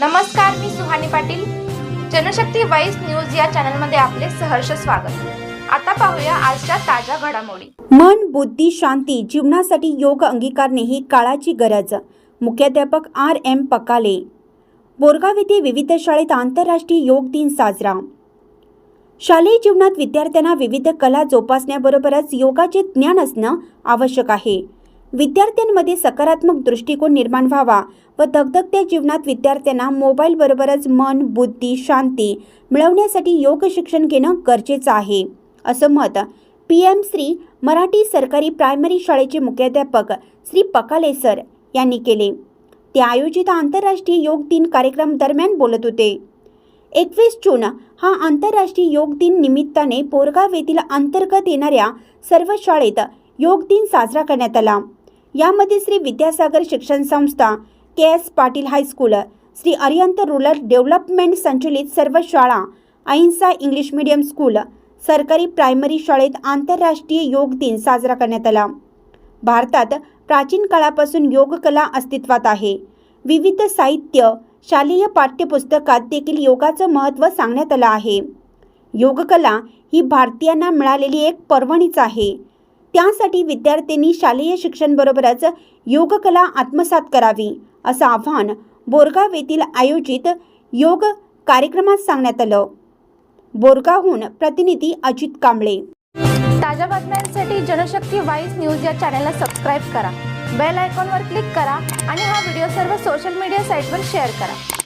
नमस्कार मी Suhani Patil. Janshakti voice news या चॅनलमध्ये आपले सहर्ष स्वागत. आता पाहूया आजच्या ताज्या घडामोडी. मन बुद्धी शांती जीवनासाठी योग अंगीकारणे ही काळाची गरज. मुख्याध्यापक आर एम पकाले. बोरगाव येथे विविध शाळेत आंतरराष्ट्रीय योग दिन साजरा. शालेय जीवनात विद्यार्थ्यांना विविध कला जोपासण्याबरोबरच योगाचे ज्ञान असणं आवश्यक आहे. विद्यार्थ्यांमध्ये सकारात्मक दृष्टिकोन निर्माण व्हावा व धगधगत्या जीवनात विद्यार्थ्यांना मोबाईलबरोबरच मन बुद्धी शांती मिळवण्यासाठी योग शिक्षण घेणं गरजेचं आहे असं मत पी एम श्री मराठी सरकारी प्रायमरी शाळेचे मुख्याध्यापक श्री पकाले सर यांनी केले. ते आयोजित आंतरराष्ट्रीय योग दिन कार्यक्रम दरम्यान बोलत होते. एकवीस जून हा आंतरराष्ट्रीय योग दिन निमित्ताने बोरगाव येथील अंतर्गत येणाऱ्या सर्व शाळेत योग दिन साजरा करण्यात आला. यामध्ये श्री विद्यासागर शिक्षण संस्था K S Patil high school Shri अरियंत rural development संचलित सर्व शाळा अहिंसा इंग्लिश मीडियम स्कूल सरकारी प्रायमरी शाळेत आंतरराष्ट्रीय योग दिन साजरा करण्यात आला. भारतात प्राचीन काळापासून योगकला अस्तित्वात आहे. विविध साहित्य शालेय पाठ्यपुस्तकात देखील योगाचं महत्त्व सांगण्यात आलं आहे. योगकला ही भारतीयांना मिळालेली एक पर्वणीच आहे. त्यासाठी विद्यार्थ्यांनी शालेय शिक्षणबरोबरच योगकला आत्मसात करावी असं आव्हान बोरगाव येथील आयोजित योग कार्यक्रमात सांगण्यात आलं. बोरगावहून प्रतिनिधी अजित कांबळे. ताज्या बातम्यांसाठी जनशक्ती वाईस न्यूज या चॅनलला सबस्क्राईब करा. बेल आयकॉनवर क्लिक करा आणि हा व्हिडिओ सर्व सोशल मीडिया साईटवर शेअर करा.